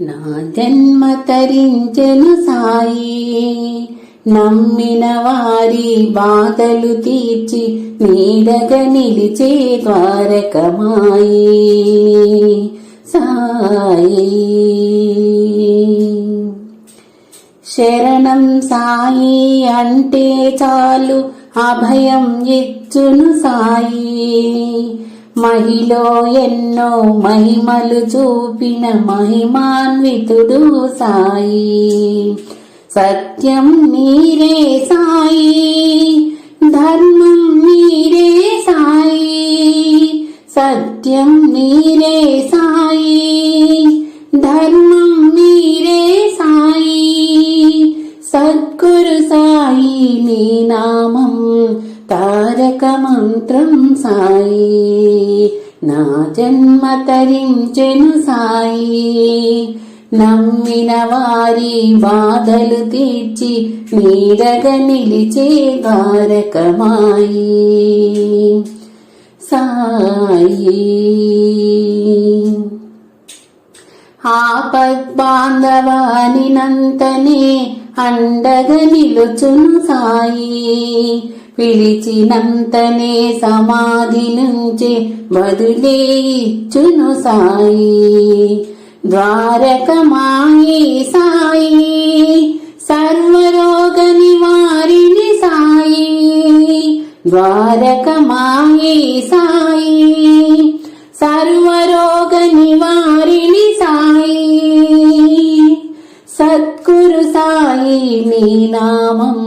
నా జన్మ తరించెను సాయి నమ్మిన వారి బాధలు తీర్చి నీడగ నిలిచే ద్వారకమాయి సాయి. శరణం సాయి అంటే చాలు అభయం ఇచ్చును సాయి. మహిలో ఎన్నో మహిమలు చూపిన మహిమాన్వితుడు సాయి. సత్యం నీరే సాయి ధర్మం నీరే సాయి సత్యం నీరే సాయి ధర్మం తారక మంత్రం సాయి. నా జన్మ తరించెను సాయి. నమ్మిన వారి బాధలు తీర్చి నీడగ నిలిచే ద్వారకమాయి. సాయి. ఆపద్బాంధవానినంతనే అండగ నిలుచును సాయి. పిలిచినంతనే సమాధి నుంచి బదులే ఇచ్చును సాయి. ద్వారకమాయి సాయి సర్వరోగ నివారిణి సాయి. ద్వారకమాయి సాయి సర్వరోగ నివారిణి సాయి. సద్గురు సాయి నీ నామం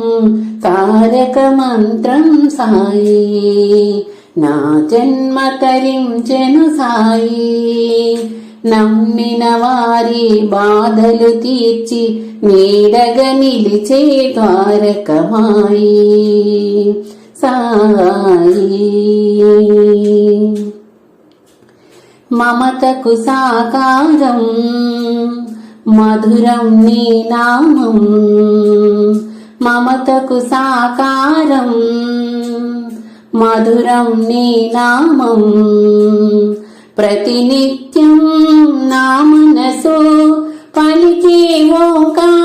తారక మంత్రం సాయి. నా జన్మ తరించెను సాయి. నమ్మిన వారి బాధలు తీర్చి నీడగ నిలిచే ద్వారకమాయి. సాయి. మమతకు సాకారం మధురం నీ నామం. మమతకు సాకారం మధురం నీ నామం. ప్రతినిత్యం నా మనసు పలికే ఓంకారం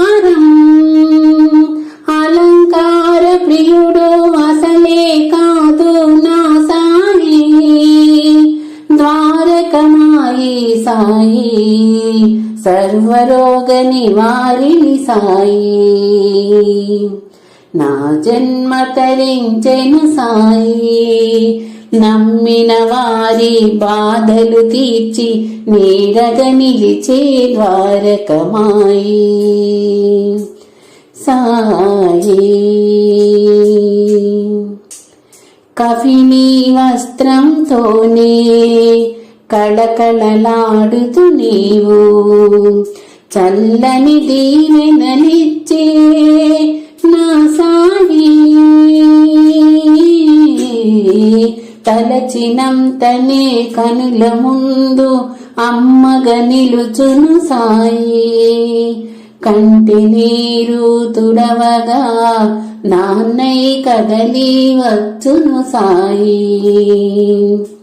సర్వరోగ నివారిణి సాయి నా జన్మ తరించెను సాయి. నమ్మిన వారి బాధలు తీర్చి నీడగ నిలిచే ద్వారకమాయి. సాయి. కఫిని వస్త్రంతోనే కళకళలాడుతూ నీవు చల్లని దీవెనలిచ్చే నా సాయి తలచినంతనే కనుల ముందు అమ్మగ నిలుచును సాయి. కంటి నీరు తుడవగా నాన్నై కదలి వచ్చును సాయి.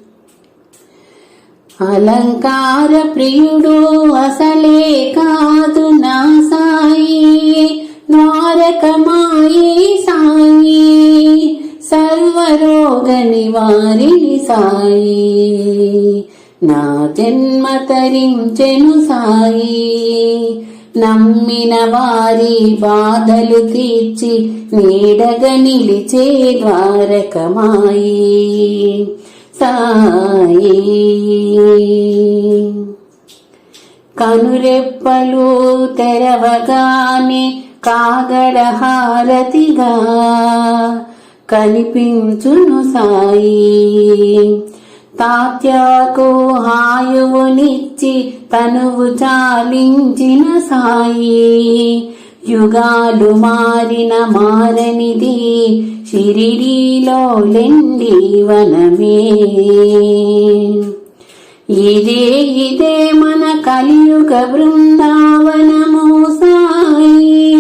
అలంకార ప్రియుడు అసలే కాదు నా సాయి. ద్వారకమాయి సాయి. సర్వరోగ నివారిణి సాయి. నా జన్మ తరించెను సాయి. నమ్మిన వారి బాధలు తీర్చి నీడగ నిలిచే ద్వారకమాయి. సాయి కనురెప్పలు తెరవగానే కాగడ హారతిగా కనిపించును సాయి. తాత్యాకు హాయువునిచ్చి తనువు చాలించిన సాయి. యుగాలు మారిన మారనిది షిరిడీలో లెండి వనమే. ఇదే ఇదే మన కలియుగ బృందావనము సాయి.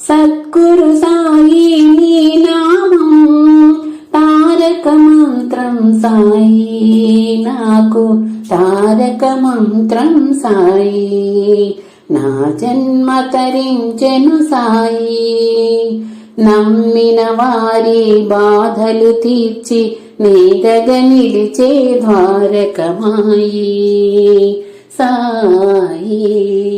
సద్గురు సాయి నీ నామం తారక మంత్రం సాయి. నాకు తారక మంత్రం సాయి. నా జన్మ తరించెను సాయి. నమ్మిన వారి బాధలు తీర్చి నీదగ నిలిచే ద్వారకమాయి. సాయి.